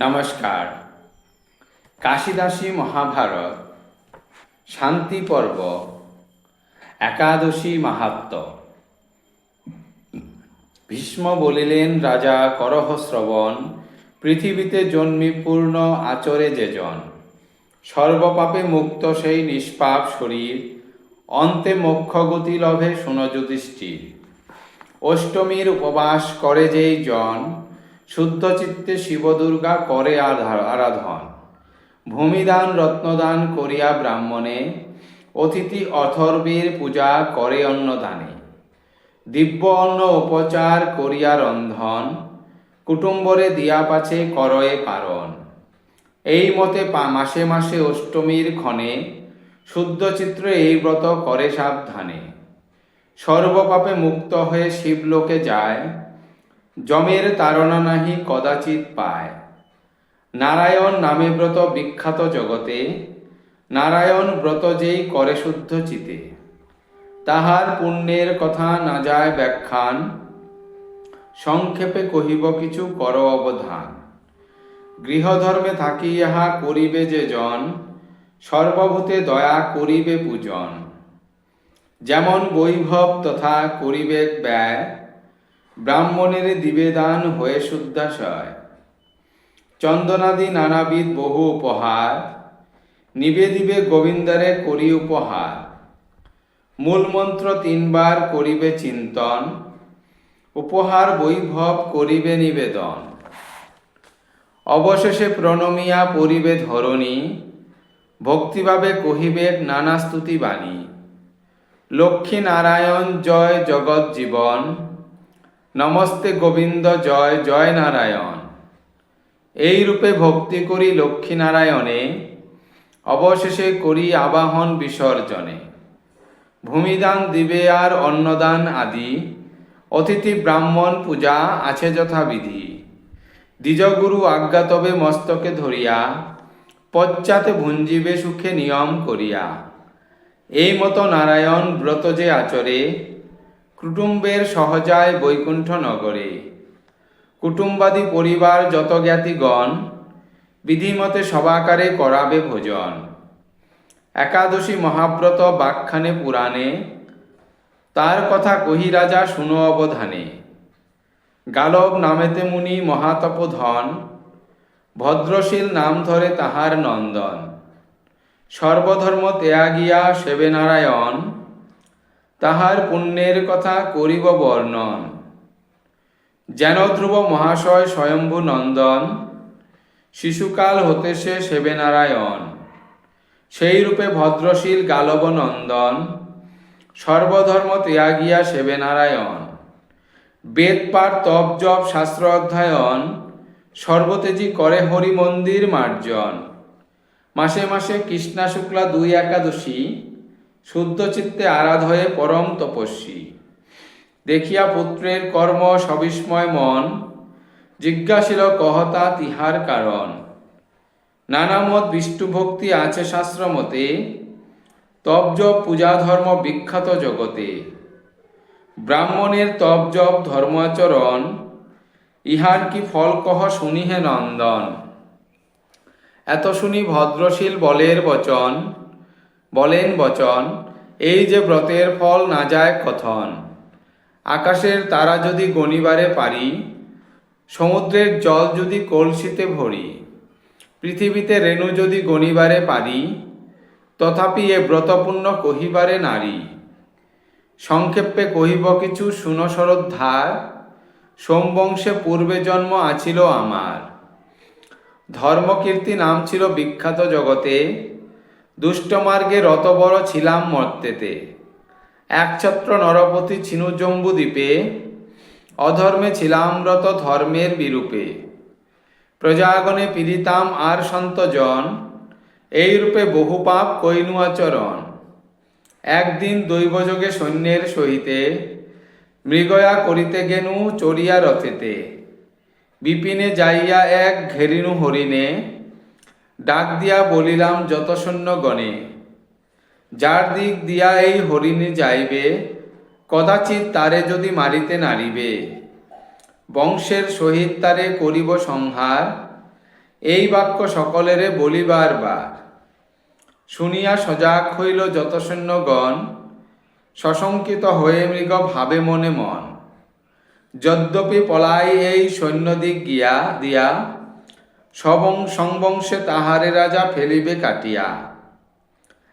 নমস্কার। কাশিদাসী মহাভারত, শান্তি পর্ব, একাদশী মাহাত্ম। ভীষ্ম বলিলেন, রাজা, করহ শ্রবণ, পৃথিবীতে জন্মি পূর্ণ আচরে যেজন। সর্বপাপে মুক্ত সেই নিষ্পাপ শরীর, অন্তে মোক্ষগতি লভে শুন যুধিষ্ঠির। অষ্টমীর উপবাস করে যেই জন শুদ্ধ চিত্তে শিবদুর্গা করে আরাধন। ভূমিদান, রত্নদান করিয়া ব্রাহ্মণে, অতিথি অথর্বীর পূজা করে অন্নদানে। দিব্য অন্ন উপচার করিয়া রন্ধন, কুটুম্বরে দিয়া পাছে করয়ে পারণ। এই মতে মাসে মাসে অষ্টমীর ক্ষণে শুদ্ধ চিত্রে এই ব্রত করে সাবধানে। সর্বপাপে মুক্ত হয়ে শিবলোকে যায় যমের তাড়না নাহি কদাচিৎ পায়। নারায়ণ নামে ব্রত বিখ্যাত জগতে, নারায়ণ ব্রত যেই করে শুদ্ধ চিতে। তাহার পুণ্যের কথা না যায় ব্যাখ্যান, সংক্ষেপে কহিব কিছু কর অবধান। গৃহধর্মে থাকি ইহা করিবে যে জন, সর্বভূতে দয়া করিবে পূজন। যেমন বৈভব তথা করিবে ব্যয় ব্রাহ্মণের দিবেদান হয়ে শুদ্ধাশয়। চন্দনাদি নানাবিধ বহু উপহার, নিবেদিবে গোবিন্দরে করি উপহার। মূল মন্ত্র তিনবার করিবে চিন্তন, উপহার বৈভব করিবে নিবেদন। অবশেষে প্রণমিয়া পরিবে ধরণী, ভক্তিভাবে কহিবে নানা স্তুতি বাণী। লক্ষ্মী নারায়ণ জয় জগৎ জীবন নমস্তে গোবিন্দ, জয় জয় নারায়ণ। এই রূপে ভক্তি করি লক্ষ্মীনারায়ণে, অবশেষে করি আবাহন বিসর্জনে। ভূমিদান দিবে আর অন্নদান আদি, অতিথি ব্রাহ্মণ পূজা আছে যথাবিধি। দ্বিজগুরু আজ্ঞা তবে মস্তকে ধরিয়া, পশ্চাতে ভুঞ্জিবে সুখে নিয়ম করিয়া। এই মতো নারায়ণ ব্রত যে আচরে কুটুম্বের সহজায় বৈকুণ্ঠ নগরে। কুটুম্বাদি পরিবার যত জ্ঞাতিগণ, বিধিমতে সবাকারে করাবে ভোজন। একাদশী মহাব্রত বাক্খানে পুরাণে, তার কথা কহি রাজা শুনো অবধানে। গালব নামেতে মুনি মহাতপধন, ভদ্রশীল নাম ধরে তাহার নন্দন। সর্বধর্ম ত্যাগিয়া সেবে নারায়ণ তাহার পুণ্যের কথা করিব বর্ণন। যেন ধ্রুব মহাশয় স্বয়ম্ভু নন্দন, শিশুকাল হতে সে সেবে নারায়ণ। সেই রূপে ভদ্রশীল গালব নন্দন, সর্বধর্ম ত্যাগিয়া সেবে নারায়ণ। বেদ, পাঠ, তপ, জপ, শাস্ত্র অধ্যয়ন সর্বতেজি করে হরি মন্দির মার্জন। মাসে মাসে কৃষ্ণা শুক্লা দুই একাদশী শুদ্ধ চিত্তে আরাধ হয়ে পরম তপস্বী। দেখিয়া পুত্রের কর্ম সবিস্ময় মন, জিজ্ঞাসিল কহতা তিহার কারণ। নানামত বিষ্ণু ভক্তি আছে শাস্ত্র মতে তপজপ পূজা ধর্ম বিখ্যাত জগতে। ব্রাহ্মণের তপজপ ধর্মাচরণ, ইহার কি ফল কহ শুনিহে নন্দন। এত শুনি ভদ্রশীল বলের বচন বলেন বচন, এই যে ব্রতের ফল না যায় কথন। আকাশের তারা যদি গণিবারে পারি, সমুদ্রের জল যদি কলসিতে ভরি, পৃথিবীতে রেণু যদি গণিবারে পারি, তথাপি এ ব্রতপূর্ণ কহিবারে নারী। সংক্ষেপে কহিব কিছু সুনশরদ্ধার সোমবংশে পূর্বে জন্ম আছিল আমার। ধর্মকীর্তি নাম ছিল বিখ্যাত জগতে দুষ্টমার্গে রত বড় ছিলাম মর্তেতে। একছত্র নরপতি ছিনু জম্বু দ্বীপে, অধর্মে ছিলাম রত ধর্মের বিরূপে। প্রজাগণে পীড়িতাম আর সন্তজন, এই রূপে বহু পাপ কৈনু আচরণ। একদিন দৈবযোগে সৈন্যের সহিতে মৃগয়া করিতে গেনু চড়িয়া রথেতে। বিপিনে যাইয়া এক ঘেরিনু হরিণে ডাক দিয়া বলিলাম, যত সৈন্য গণে, যার দিক দিয়া এই হরিণী যাইবে, কদাচিৎ তারে যদি মারিতে নারিবে, বংশের সহিত তারে করিব সংহার, এই বাক্য সকলেরে বলিবার বার। শুনিয়া সজাগ হইল যত সৈন্যগণ সশঙ্কিত হয়ে মৃগ ভাবে মনে মন। যদ্যপি পলাই এই সৈন্যদিক গিয়া, দিয়া সবং সংবংশে তাহারে রাজা ফেলিবে কাটিয়া।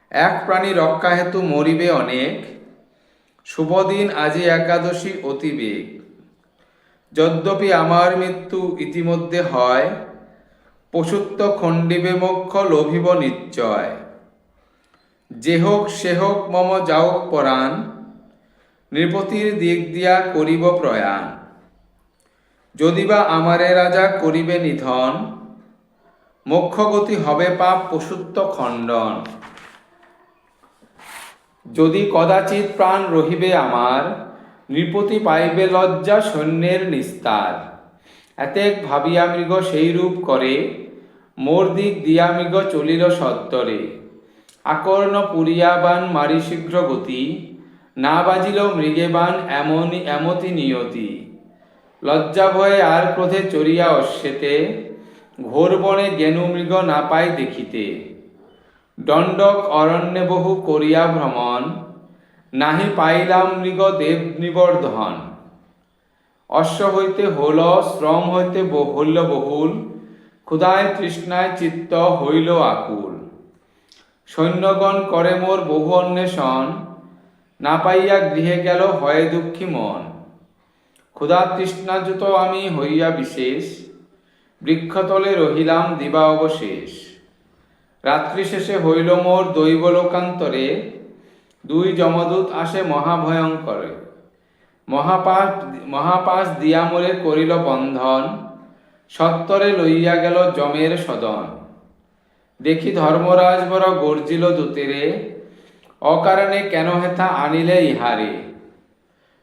এক প্রাণী রক্ষা হেতু মরিবে অনেক। শুভদিন আজি একাদশী অতিবেগ যদ্যপি আমার মৃত্যু ইতিমধ্যে হয়, পশুত্ব খণ্ডিবে মোক্ষ লোভিব নিশ্চয়। যে হোক সে হোক মম যাওক পরাণ, নৃপতির দিক দিয়া করিব প্রয়াণ। যদিবা আমারে রাজা করিবে নিধন মোক্ষগতি হবে পাপ পশুত্ব খণ্ডন। যদি কদাচিৎ প্রাণ রহিবে আমার, নৃপতি পাইবে লজ্জা সৈন্যের নিস্তার। এতেক ভাবিয়া মৃগ সেই রূপ করে, মোর দিক দিয়া মৃগ চলিল সত্তরে। আকর্ণ পুরিয়াবান মারি শীঘ্র গতি, না বাজিল মৃগেবান এমনই এমতি নিয়তি। লজ্জা ভয়ে আর ক্রোধে চড়িয়া অশ্বেতে ঘোর বনে জ্ঞানু মৃগ না পাই দেখিতে। দণ্ডক অরণ্যে বহু করিয়া ভ্রমণ নাহি পাইলাম মৃগ দেব নিবর্ধন অশ্ব হইতে হল শ্রম হইতে হইল বহুল ক্ষুধায় তৃষ্ণায় চিত্ত হইল আকুল। সৈন্যগণ করে মোর বহু অন্বেষণ না পাইয়া গৃহে গেল হয় দুঃখী মন। ক্ষুধা তৃষ্ণাযুত আমি হইয়া বিশেষ বৃক্ষতলে রহিলাম দিবা অবশেষ। রাত্রি শেষে হইল মোর দৈব লোকান্তরে দুই যমদূত আসে মহাভয়ঙ্করে। মহাপাশ মহাপাশ দিয়া মোরে করিল বন্ধন, সত্তরে লইয়া গেল যমের সদন। দেখি ধর্মরাজ বড় গর্জিল দূতেরে, অকারণে কেন হেথা আনিলে ইহারে?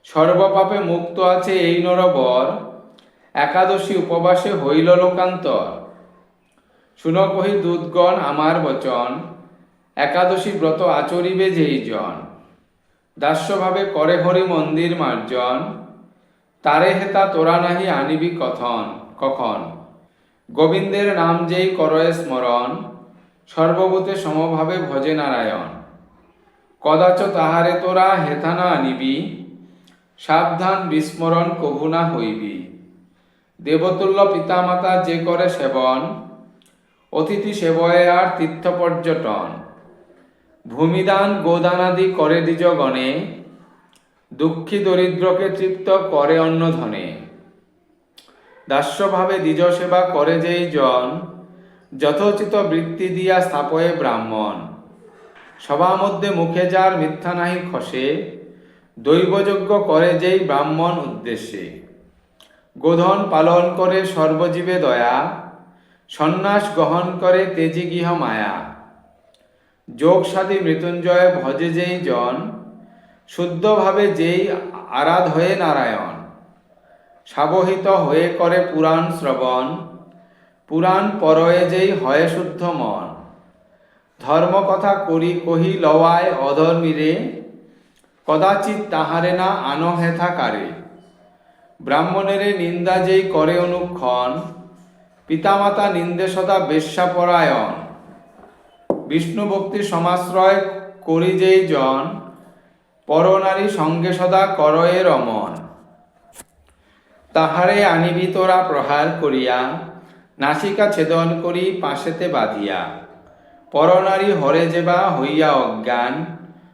সর্বপাপে মুক্ত আছে এই নরবর একাদশী উপবাসে হইল লোকান্তর। শুন কহি দুধগণ আমার বচন, একাদশী ব্রত আচরিবে যেই জন। দাস্যভাবে করে হরি মন্দির মার্জন, তারে হেতা তোরা নাহি আনিবি কথন, কখন? গোবিন্দের নাম যেই করয়ে স্মরণ, সর্বভূতে সমভাবে ভজে নারায়ণ। কদাচ তাহারে তোরা হেথা না আনিবি, সাবধান বিস্মরণ কভু না হইবি। দেবতুল্য পিতামাতা যে করে সেবন, অতিথি সেবয়ে আর তীর্থ পর্যটন। ভূমিদান গোদানাদি করে দ্বিজ গণে, দুঃখী দরিদ্রকে তৃপ্ত করে অন্য ধনে। দাস্যভাবে দ্বিজ সেবা করে যেই জন, যথোচিত বৃত্তি দিয়া স্থাপয়ে ব্রাহ্মণ। সভা মধ্যে মুখে যার মিথ্যা নাহি খসে, দৈবযজ্ঞ করে যেই ব্রাহ্মণ উদ্দেশ্যে। গোধন পালন করে সর্বজীবে দয়া, সন্ন্যাস গ্রহণ করে তেজি গৃহ মায়া। যোগ সাদী মৃত্যুঞ্জয় ভজে যেই জন, শুদ্ধভাবে যেই আরাধ হয়ে নারায়ণ। সাবহিত হয়ে করে পুরাণ শ্রবণ, পুরাণ পরয়ে যেই হয় শুদ্ধ মন। ধর্ম কথা করি কহি লওয়ায় অধর্মীরে, কদাচিৎ তাহারে না আনো হেথা কারে। ব্রাহ্মণেরে নিন্দা যেই করে অনুক্ষণ, পিতামাতা নিন্দে সদা বেশ্যাপরায়ণ। বিষ্ণু ভক্তি সমাশ্রয় করি যেই জন, পরনারী সঙ্গে সদা করয়ে রমন তাহারে আনিবি তোরা প্রহার করিয়া, নাসিকা ছেদন করি পাশেতে বাঁধিয়া। পরনারী হরে যেবা হইয়া অজ্ঞান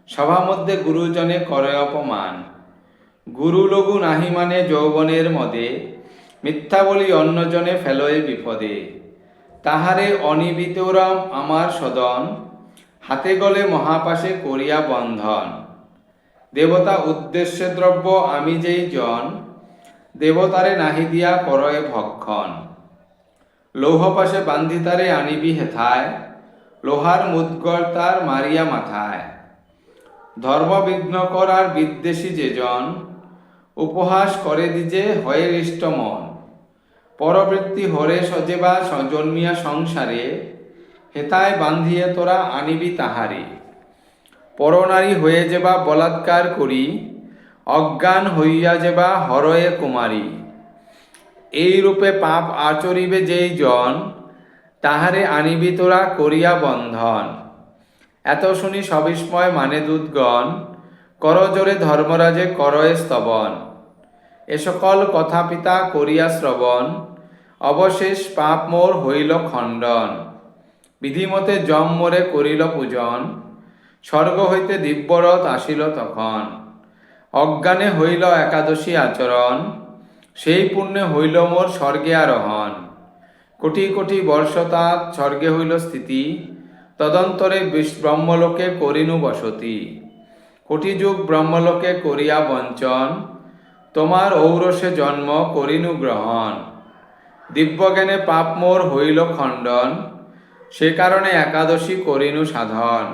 সভা মধ্যে গুরুজনে করে অপমান। গুরু লঘু নাহি মানে যৌবনের মদে মিথ্যা বলি অন্যজনে ফেলয়ে বিপদে। তাহারে অনিবিতরাম আমার সদন, হাতে গলে মহাপাশে করিয়া বন্ধন। দেবতা উদ্দেশ্যে দ্রব্য আমি যেই জন, দেবতারে নাহি দিয়া করয়ে ভক্ষণ। লৌহ পাশে বান্ধি তারে আনিবি হেথায়, লোহার মুদগর তার মারিয়া মাথায়। ধর্মবিঘ্ন করার বিদ্বেষী যেজন উপহাস করে দিজে হয়ে হৃষ্ট মন। পরবৃত্তি হরে সজেবা জন্মিয়া সংসারে, হেতায় বান্ধিয়ে তোরা আনিবি তাহারে। পরনারী হয়ে যেবা বলাৎকার করি, অজ্ঞান হইয়া যেবা হরয়ে কুমারী। এই রূপে পাপ আচরিবে যেই জন, তাহারে আনিবি তোরা করিয়া বন্ধন। এত শুনি সবিস্ময় মানে দূতগণ করজোরে ধর্মরাজে করয়ে স্তবন। এ সকল কথা পিতা করিয়া শ্রবণ। অবশেষ পাপ মোর হইল খণ্ডন। বিধিমতে যম মোরে করিল পূজন। স্বর্গ হইতে দিব্যরথ আসিল তখন। অজ্ঞানে হইল একাদশী আচরণ। সেই পুণ্যে হইল মোর স্বর্গে আরোহণ। কোটি কোটি বর্ষ তাৎ স্বর্গে হইল স্থিতি। তদন্তরে ব্রহ্মলোকে করিনু বসতি। কোটি যুগ ব্রহ্মলোকে করিয়া বঞ্চন, তোমার ঔরসে জন্ম করিনু গ্রহণ। দিব্যজ্ঞানে পাপ মোর হইল খণ্ডন, সে কারণে একাদশী করিনু সাধন।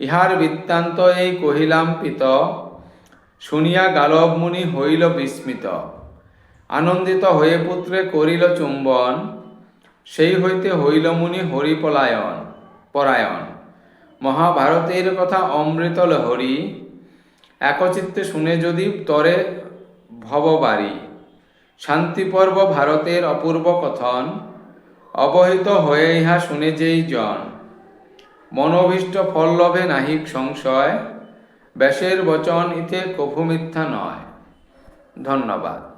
ইহার বৃত্তান্ত এই কহিলাম, পিত, শুনিয়া গালব মুনি হইল বিস্মিত। আনন্দিত হয়ে পুত্রে করিল চুম্বন, সেই হইতে হইল মুনি হরিপলায়ন, পরায়ণ। মহাভারতের কথা অমৃত লহরী একচিত্তে শুনে যদি তরে ভববারী। শান্তিপর্ব ভারতের অপূর্ব কথন, অবহিত হয়ে ইহা শুনে যেই জন। মনোভীষ্ট ফল লভে নাহিক সংশয়, ব্যাসের বচন ইতে কভু মিথ্যা নয়। ধন্যবাদ।